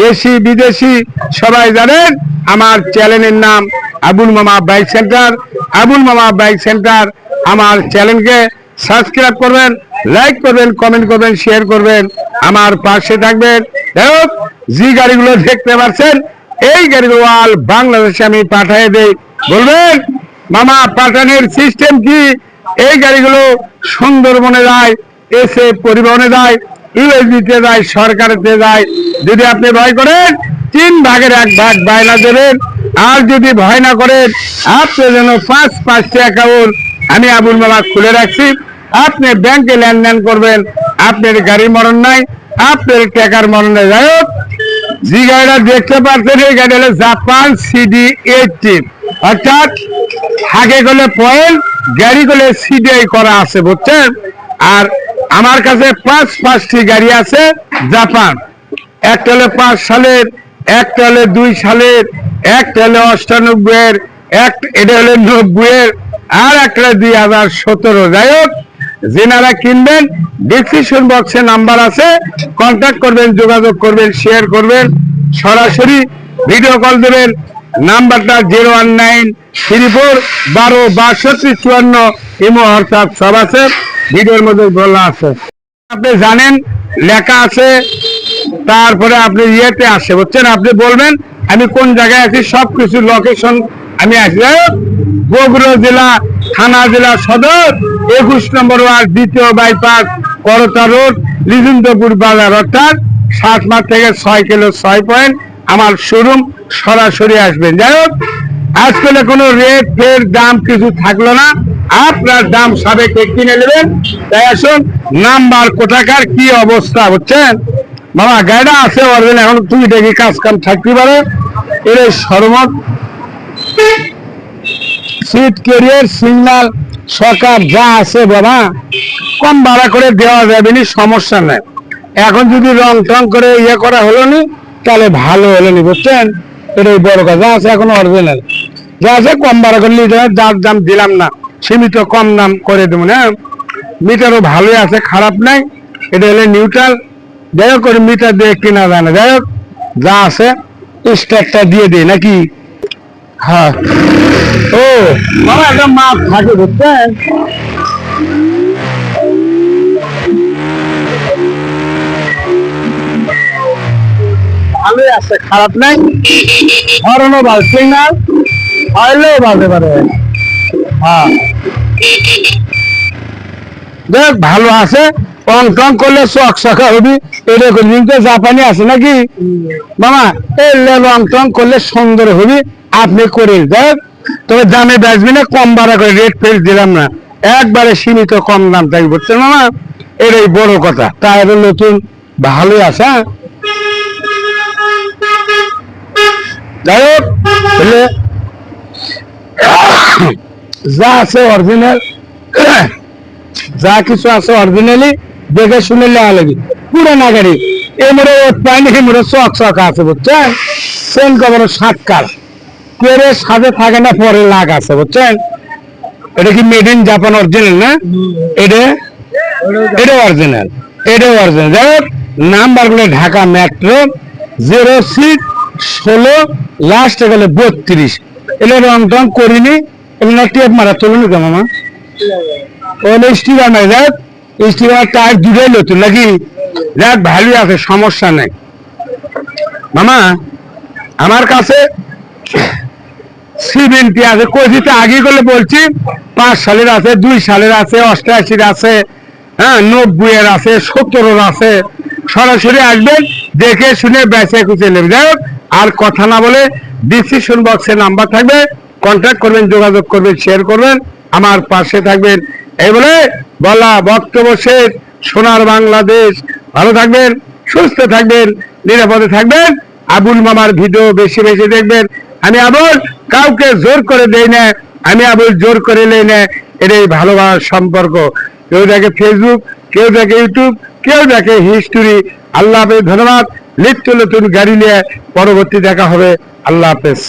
দেশি, বিদেশি, সবাই জানেন, আমার চ্যানেলের নাম আবুল মামা বাইক সেন্টার। আবুল মামা বাইক সেন্টার, আমার চ্যানেলকে সাবস্ক্রাইব করবেন, লাইক করবেন, কমেন্ট করবেন, শেয়ার করবেন। আমার পাশে থাকবেন, দেখুন, যে গাড়িগুলো দেখতে পাচ্ছেন, এই গাড়িগুলো আল বাংলাদেশে আমি পাঠিয়ে দেই। বলবেন, মামা, পাঠানোর সিস্টেম কি? এই গাড়িগুলো সুন্দরবনে যায়, এসে পরিবহনে যায় ইউএসবিতে যায় সরকারেতে যায়। যদি আপনি ভয় করেন, তিন ভাগের এক ভাগ বায়না দেবেন। আর যদি ভয় না করেন, আপনি যেন পাঁচ পাঁচটি অ্যাকাউন্ট আমি আবুল মামা খুলে রাখছি। আপনি ব্যাংকে লেনদেন করবেন, আপনার গাড়ি মরণ নাই, আপনার টাকার মরণ নাই। যাই হোক, যে গাড়িটা দেখতে পাচ্ছেন, এই গাড়ি হলো জাপান সিডি এইটটি অর্থাৎ আগে গেলে পয়েন্ট গাড়ি গেলে সিডিআই করা আছে, বুঝছেন? আর আমার কাছে পাঁচ, পাঁচটি গাড়ি আছে, জাপান। একটা হলো পাঁচ সালের একটা হলো দুই সালের একটা অষ্টানব্বই এর এক, এটা হলো নব্বই এর আর একটা দুই হাজার সতেরো। যাই হোক, যেনারা কিনবেন ডিসক্রিপশন বক্সে নাম্বার আছে কন্ট্যাক্ট করবেন, যোগাযোগ করবেন শেয়ার করবেন, সরাসরি ভিডিও কল দেবেন। নাম্বারটা zero one nine three four বারো বাষট্টি চুয়ান্ন, ইমো হোয়াটসঅ্যাপ সব আছে। ভিডিওর মধ্যে বলা আছে। আপনি জানেন, লেখা আছে, তারপরে আপনি ইয়েতে আসে, বুঝছেন? আপনি বলবেন, আমি কোন জায়গায় আছি সব কিছু লোকেশন আমি আসি। বগুড়া জেলা, থানা জেলা সদর, একুশ নম্বর ওয়ার্ড, দ্বিতীয় বাইপাস করতা রোড লিজুন্দপুর বাজার, অর্থাৎ সাত মাস থেকে ছয় কিলো, ছয় পয়েন্ট আমার শোরুম সরাসরি আসবেন যাই হোক, আজকালে কোনো রেট ফের দাম কিছু থাকল না। আপনার দাম সাবেকে কিনে নেবেন। তাই আসুন, নাম্বার, কোথাকার, কি অবস্থা, বুঝছেন? বাবা, গাড়িটা আছে অরবেন এখন তুমি দেখি কাজ কাম থাকতে পারে। এর সর্বমোট সিট সরকার, যা আছে বাবা, কম ভাড়া করে দেওয়া যাবে সমস্যা নেই। এখন যদি রং টং করে ইয়ে করা হলো নি, তাহলে ভালো হলো নি, বুঝছেন? এটাই বড় কথা আছে এখন অরিজিনাল যা আছে কম ভাড়া করে নিতে যার দাম দিলাম না। সীমিত কম দাম করে দেবো না। মিটারও ভালোই আছে, খারাপ নাই। এটা হলে নিউট্রাল যাই হোক মিটার দিয়ে কেনা যায় না। যাই হোক, যা আছে স্টারটা দিয়ে দিই, নাকি? হ্যাঁ। ও একটা মাপ থাকে বুঝছেন? ভালোই আছে, খারাপ নাই। হরণও ভালো সিগনাল হইলেও বাজে পারে। হ্যাঁ। দেখ, ভালো আছে অং টং করলে চক চকা হবি। কিন্তু জাপানি আছে নাকি? মামা, এই রং টং করলে সুন্দর হবি। আপনি করে দেখ। তবে দামে বেচবি না, কম ভাড়া করে রেট ফেট দিলাম না। একবারে সীমিত কম দাম তাই বুঝছেন মামা। এটাই বড় কথা। তাই নতুন ভালোই আছে হ্যাঁ? যাই হোক যা আছে অরিজিনাল যা কিছু আছে অরিজিনালি দেখে শুনে লাগি গাড়ি চক আছে, বুঝছেন? সেন কবর সাথে থাকে না, পরে লাগ আছে, বুঝছেন? এটা কি মেড ইন জাপান অরিজিনাল না? এটা? এটা অরিজিনাল এটা original Dhaka metro zero six ষোলো লাস্ট গেলে বত্রিশ। এগুলো রং টং করিনি। এগুলো মারা মামা। স্টিকার নাই যাক স্টিকার টায়ার নতুন নাকি? যাক ভালোই আছে, সমস্যা নেই। মামা, আমার কাছে আছে আগে বলছি, পাঁচ সালের আছে, দুই সালের আছে, অষ্টআশির আছে হ্যাঁ নব্বই এর আছে, সত্তরের আছে। সরাসরি আসবেন দেখে শুনে বেঁচে কুচে নেবে। যাই আর কথা না বলে ডিসক্রিপশন বক্সে নাম্বার থাকবে কন্ট্যাক্ট করবেন, যোগাযোগ করবেন শেয়ার করবেন। আমার পাশে থাকবেন। এই বলে বলা বক্তব্য শেষ। সোনার বাংলাদেশ। ভালো থাকবেন, সুস্থ থাকবেন, নিরাপদে থাকবেন। আবুল মামার ভিডিও বেশি বেশি দেখবেন। আমি আবুল, কাউকে জোর করে দেই না। আমি আবুল, জোর করে নেই না। এটাই ভালোবাসার সম্পর্ক। কেউ দেখে ফেসবুক কেউ দেখে ইউটিউব কেউ দেখে হিস্টোরি আল্লাহ হাফেজ, ধন্যবাদ। নিত্য নতুন গাড়ি নিয়ে পরবর্তী দেখা হবে। আল্লাহ হাফেজ।